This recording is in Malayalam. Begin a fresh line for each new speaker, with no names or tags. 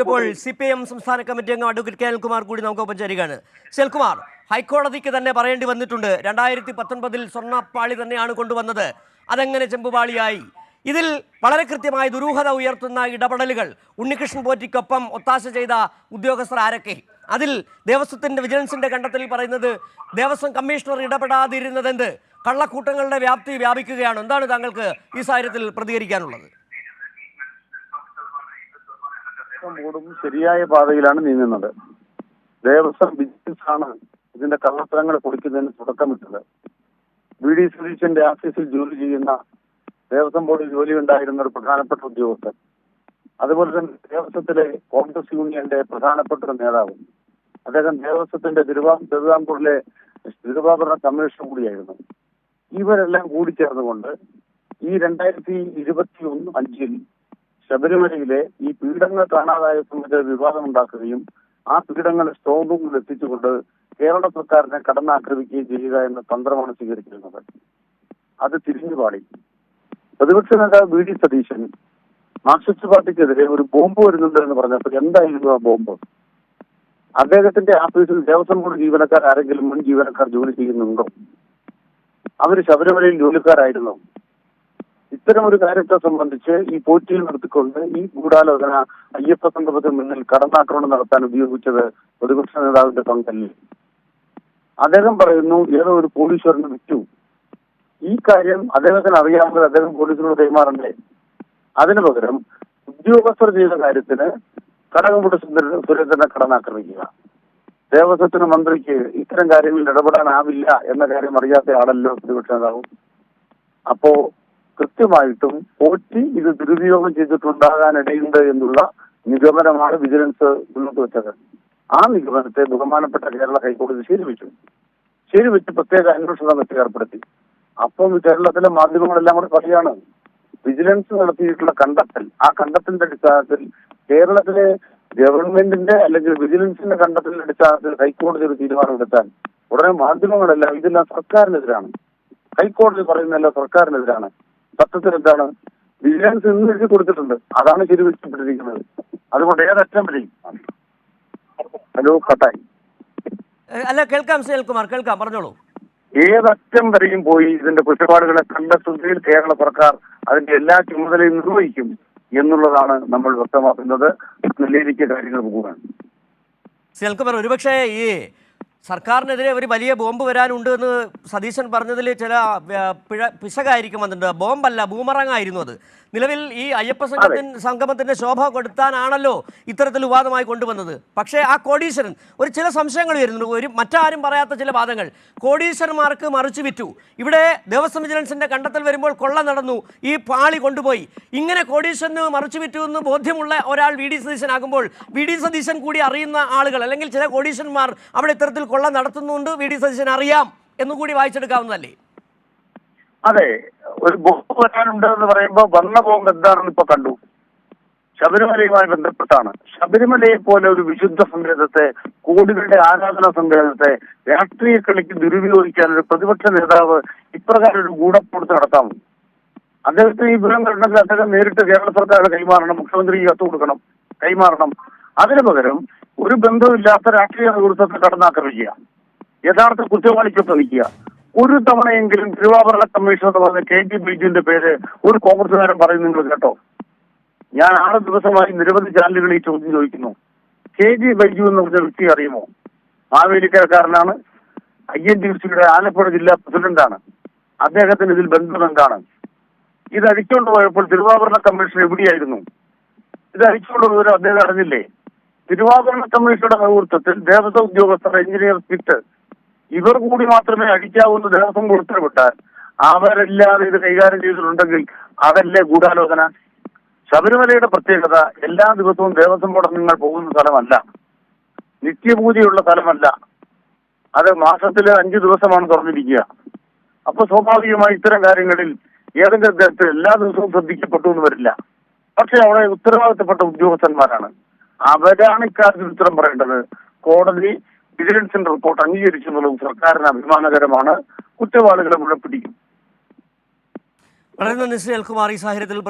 ഇപ്പോൾ സി പി എം സംസ്ഥാന കമ്മിറ്റി അംഗം അഡ്വക്കേറ്റ് കെ അനിൽകുമാർ കൂടി നമുക്കൊപ്പം ചേരുകയാണ്. സെൽകുമാർ ഹൈക്കോടതിക്ക് തന്നെ പറയേണ്ടി വന്നിട്ടുണ്ട്. രണ്ടായിരത്തി പത്തൊൻപതിൽ സ്വർണപ്പാളി തന്നെയാണ് കൊണ്ടുവന്നത്. അതെങ്ങനെ ചെമ്പുപാളിയായി? ഇതിൽ വളരെ കൃത്യമായ ദുരൂഹത ഉയർത്തുന്ന ഇടപെടലുകൾ ഉണ്ണികൃഷ്ണൻ പോറ്റിക്കൊപ്പം ഒത്താശ ചെയ്ത ഉദ്യോഗസ്ഥർ ആരൊക്കെ? അതിൽ ദേവസ്വത്തിന്റെ വിജിലൻസിന്റെ കണ്ടെത്തലിൽ പറയുന്നത് ദേവസ്വം കമ്മീഷണർ ഇടപെടാതിരുന്നതെന്ത്? കള്ളക്കൂട്ടങ്ങളുടെ വ്യാപ്തി വ്യാപിക്കുകയാണ്. എന്താണ് താങ്കൾക്ക് ഈ സാഹചര്യത്തിൽ പ്രതികരിക്കാനുള്ളത്?
ദേവസ്വം ബോർഡും ശരിയായ പാതയിലാണ് നീങ്ങുന്നത്. ദേവസ്വം വിജിലൻസ് ആണ് ഇതിന്റെ കള്ളത്തരങ്ങൾ പൊളിക്കുന്നതിന് തുടക്കമിട്ടത്. വി ഡി സുരീഷിന്റെ ഓഫീസിൽ ജോലി ചെയ്യുന്ന ദേവസ്വം ബോർഡിൽ ജോലി ഉണ്ടായിരുന്ന ഒരു പ്രധാനപ്പെട്ട ഉദ്യോഗസ്ഥൻ. അതുപോലെ തന്നെ ദേവസ്വത്തിലെ കോൺഗ്രസ് യൂണിയന്റെ പ്രധാനപ്പെട്ട ഒരു നേതാവ്. അദ്ദേഹം ദേവസ്വത്തിന്റെ തിരുവാ തിരുവിതാംകൂറിലെ തിരുവാഭരണ കമ്മീഷൻ കൂടിയായിരുന്നു. ഇവരെല്ലാം കൂടിച്ചേർന്നുകൊണ്ട് ഈ രണ്ടായിരത്തി ഇരുപത്തി ഒന്ന് അഞ്ചിൽ ശബരിമലയിലെ ഈ പീഠങ്ങൾ കാണാതായ സംബന്ധിച്ച വിവാദം ഉണ്ടാക്കുകയും ആ പീഠങ്ങൾ സ്ട്രോങ് റൂമിൽ എത്തിച്ചുകൊണ്ട് കേരള സർക്കാരിനെ കടന്നാക്രമിക്കുകയും ചെയ്യുക എന്ന തന്ത്രമാണ് സ്വീകരിച്ചിരുന്നത്. അത് തിരിഞ്ഞു പാടി. പ്രതിപക്ഷ നേതാവ് വി ഡി സതീശൻ മാർക്സിസ്റ്റ് പാർട്ടിക്കെതിരെ ഒരു ബോംബ് വരുന്നുണ്ട് എന്ന് പറഞ്ഞപ്പോൾ എന്തായിരുന്നു ആ ബോംബ്? അദ്ദേഹത്തിന്റെ ഓഫീസിൽ ദേവസ്വം ബോർഡ് ജീവനക്കാർ ആരെങ്കിലും മുൻ ജീവനക്കാർ ജോലി ചെയ്യുന്നുണ്ടോ? അവർ ശബരിമലയിൽ ജോലിക്കാരായിരുന്നു? ഇത്തരം ഒരു കാര്യത്തെ സംബന്ധിച്ച് ഈ പോറ്റിയിൽ നിർത്തിക്കൊണ്ട് ഈ ഗൂഢാലോചന അയ്യപ്പ സംഗമത്തിന് മുന്നിൽ കടന്നാക്രമണം നടത്താൻ ഉപയോഗിച്ചത് പ്രതിപക്ഷ നേതാവിന്റെ പങ്കല്ലേ? അദ്ദേഹം പറയുന്നു ഏതോ ഒരു പോലീസുകാരന് വിറ്റു ഈ കാര്യം അദ്ദേഹത്തിന് അറിയാമെങ്കിൽ അദ്ദേഹം പോലീസിനോട് കൈമാറണ്ടേ? അതിനു പകരം ഉദ്യോഗസ്ഥർ ചെയ്ത കാര്യത്തിന് കടകംപുട്ട് സുന്ദര- സുരേന്ദ്രനെ കടന്നാക്രമിക്കുക. ദേവസ്വത്തിന് മന്ത്രിക്ക് ഇത്തരം കാര്യങ്ങളിൽ ഇടപെടാനാവില്ല എന്ന കാര്യം അറിയാത്ത ആളല്ലോ പ്രതിപക്ഷ നേതാവ്. അപ്പോ കൃത്യമായിട്ടും പോറ്റി ഇത് ദുരുപയോഗം ചെയ്തിട്ടുണ്ടാകാനിടയുണ്ട് എന്നുള്ള നിഗമനമാണ് വിജിലൻസ് മുന്നോട്ട് വെച്ചത്. ആ നിഗമനത്തെ ബഹുമാനപ്പെട്ട കേരള ഹൈക്കോടതി ശരിവെച്ചു. ശരിവെച്ച് പ്രത്യേക അന്വേഷണ സമിതി ഏർപ്പെടുത്തി. അപ്പം കേരളത്തിലെ മാധ്യമങ്ങളെല്ലാം കൂടെ പറയാണ് വിജിലൻസ് നടത്തിയിട്ടുള്ള കണ്ടെത്തൽ ആ കണ്ടെത്തലിന്റെ അടിസ്ഥാനത്തിൽ കേരളത്തിലെ ഗവൺമെന്റിന്റെ അല്ലെങ്കിൽ വിജിലൻസിന്റെ കണ്ടെത്തലിന്റെ അടിസ്ഥാനത്തിൽ ഹൈക്കോടതി ഒരു തീരുമാനമെടുത്താൽ ഉടനെ മാധ്യമങ്ങളെല്ലാം ഇതെല്ലാം സർക്കാരിനെതിരാണ്. ഹൈക്കോടതി പറയുന്നതല്ല സർക്കാരിനെതിരാണ്. സത്യത്തിൽ എന്താണ്? വിജിലൻസ് ഇന്ന് എഴുതി കൊടുത്തിട്ടുണ്ട്. അതാണ് ശരിവെച്ചപ്പെട്ടിരിക്കുന്നത് അതുകൊണ്ട് ഏതറ്റം വരെയും. ഹലോ കട്ടായി.
അല്ല കേൾക്കാം സെൽകുമാർ കേൾക്കാം പറഞ്ഞോളൂ.
ഏതറ്റം വരെയും പോയി ഇതിന്റെ കുറ്റപാടുകളെ കണ്ടെത്തുന്നതിൽ കേരള സർക്കാർ അതിന്റെ എല്ലാ ചുമതലയും നിർവഹിക്കും എന്നുള്ളതാണ് നമ്മൾ വ്യക്തമാക്കുന്നത്. നെല്ലേരിക്ക് കാര്യങ്ങൾ പോകുകയാണ്
ഒരുപക്ഷെ ഈ സർക്കാരിനെതിരെ ഒരു വലിയ ബോംബ് വരാനുണ്ട് എന്ന് സതീശൻ പറഞ്ഞതിൽ ചില പിഴ പിശകായിരിക്കും വന്നിട്ടുണ്ട്. ബോംബല്ല ബൂമറങ് ആയിരുന്നു അത്. നിലവിൽ ഈ അയ്യപ്പ സംഘത്തിന് സംഗമത്തിന്റെ ശോഭ കൊടുത്താനാണല്ലോ ഇത്തരത്തിൽ വിവാദമായി കൊണ്ടുവന്നത്. പക്ഷേ ആ കോടീശ്വരൻ ഒരു ചില സംശയങ്ങൾ വരുന്നുണ്ട് ഒരു മറ്റാരും പറയാത്ത ചില വാദങ്ങൾ. കോടീശ്വരന്മാർക്ക് മറിച്ചു വിറ്റു. ഇവിടെ ദേവസ്വം വിജിലൻസിന്റെ കണ്ടെത്തൽ വരുമ്പോൾ കൊള്ള നടന്നു ഈ പാളി കൊണ്ടുപോയി. ഇങ്ങനെ കോടീശ്വരന് മറിച്ചു വിറ്റു എന്ന് ബോധ്യമുള്ള ഒരാൾ വി. ഡി. സതീശനാകുമ്പോൾ വി. ഡി. സതീശൻ കൂടി അറിയുന്ന ആളുകൾ അല്ലെങ്കിൽ ചില കോടീശ്വരന്മാർ അവിടെ ഇത്തരത്തിൽ കൊള്ള നടത്തുന്നുണ്ട് വി ഡി സതീശൻ അറിയാം എന്നുകൂടി വായിച്ചെടുക്കാവുന്നതല്ലേ?
അതെ ഒരു ബോംബ് വരാനുണ്ട് എന്ന് പറയുമ്പോൾ വന്ന ബോംബ് എന്താണെന്ന് ഇപ്പൊ കണ്ടു. ശബരിമലയുമായി ബന്ധപ്പെട്ടാണ്. ശബരിമലയെ പോലെ ഒരു വിശുദ്ധ സങ്കേതത്തെ കോടികളുടെ ആരാധന സങ്കേതത്തെ രാഷ്ട്രീയ കളിക്ക് ദുരുപയോഗിക്കാൻ ഒരു പ്രതിപക്ഷ നേതാവ് ഇപ്രകാരം ഒരു ഗൂഢപ്പുറത്ത് നടത്താം അദ്ദേഹത്തിന് ഈ വിവരം കണ്ടെങ്കിൽ അദ്ദേഹം നേരിട്ട് കേരള സർക്കാർ കൈമാറണം മുഖ്യമന്ത്രി കത്ത് കൊടുക്കണം കൈമാറണം. അതിനു പകരം ഒരു ബന്ധമില്ലാത്ത രാഷ്ട്രീയ നേതൃത്വത്തെ കടന്നാക്രമിക്കുക. യഥാർത്ഥ കുറ്റവാളിക്ക് നിൽക്കുക. ഒരു തവണയെങ്കിലും തിരുവാഭരണ കമ്മീഷൻ എന്ന് പറഞ്ഞ കെ ജി ബിജുവിന്റെ പേര് ഒരു കോൺഗ്രസുകാരൻ പറയും നിങ്ങൾ കേട്ടോ. ഞാൻ ആറ് ദിവസമായി നിരവധി ചാനലുകളിൽ ഈ ചോദ്യം ചോദിക്കുന്നു. കെ ജി ബൈജു എന്ന് പറഞ്ഞ വ്യക്തി അറിയുമോ? മാവേലിക്കരക്കാരനാണ്. ഐ എൻ ടി സിയുടെ ആലപ്പുഴ ജില്ലാ പ്രസിഡന്റാണ്. അദ്ദേഹത്തിന് ഇതിൽ ബന്ധം എന്താണ്? ഇത് അടിച്ചുകൊണ്ട് പോയപ്പോൾ തിരുവാഭരണ കമ്മീഷൻ എവിടെയായിരുന്നു? ഇത് അടിച്ചുകൊണ്ട് പോയവരും അദ്ദേഹം അറിഞ്ഞില്ലേ? തിരുവാഭരണ കമ്മീഷനുടെ നേതൃത്വത്തിൽ ദേവസ്വം ഉദ്യോഗസ്ഥർ എഞ്ചിനീയർ സിറ്റ് ഇവർ കൂടി മാത്രമേ അടിക്കാവൂന്ന് ദേവസ്വം ഉത്തരവിട്ടാൽ അവരല്ലാതെ ഇത് കൈകാര്യം ചെയ്തിട്ടുണ്ടെങ്കിൽ അതല്ലേ ഗൂഢാലോചന? ശബരിമലയുടെ പ്രത്യേകത എല്ലാ ദിവസവും ദേവസ്വം ബോർഡ് നിങ്ങൾ പോകുന്ന സ്ഥലമല്ല. നിത്യപൂജയുള്ള സ്ഥലമല്ല. അത് മാസത്തിൽ അഞ്ചു ദിവസമാണ് തുറന്നിരിക്കുക. അപ്പൊ സ്വാഭാവികമായി ഇത്തരം കാര്യങ്ങളിൽ ഏതെങ്കിലും തരത്തിൽ എല്ലാ ദിവസവും ശ്രദ്ധിക്കപ്പെട്ടു എന്ന് വരില്ല. പക്ഷെ അവിടെ ഉത്തരവാദിത്തപ്പെട്ട ഉദ്യോഗസ്ഥന്മാരാണ്. അവരാണ് ഇക്കാര്യത്തിൽ ഉത്തരം പറയേണ്ടത്. കോടതി വിജിലൻസിന്റെ റിപ്പോർട്ട് അംഗീകരിച്ചെന്നുള്ളത് സർക്കാരിന് അഭിമാനകരമാണ്. കുറ്റവാളികളെ മുഴപ്പിടിക്കും
വളരെ നന്ദി ശ്രീ അൽകുമാർ ഈ സാഹചര്യത്തിൽ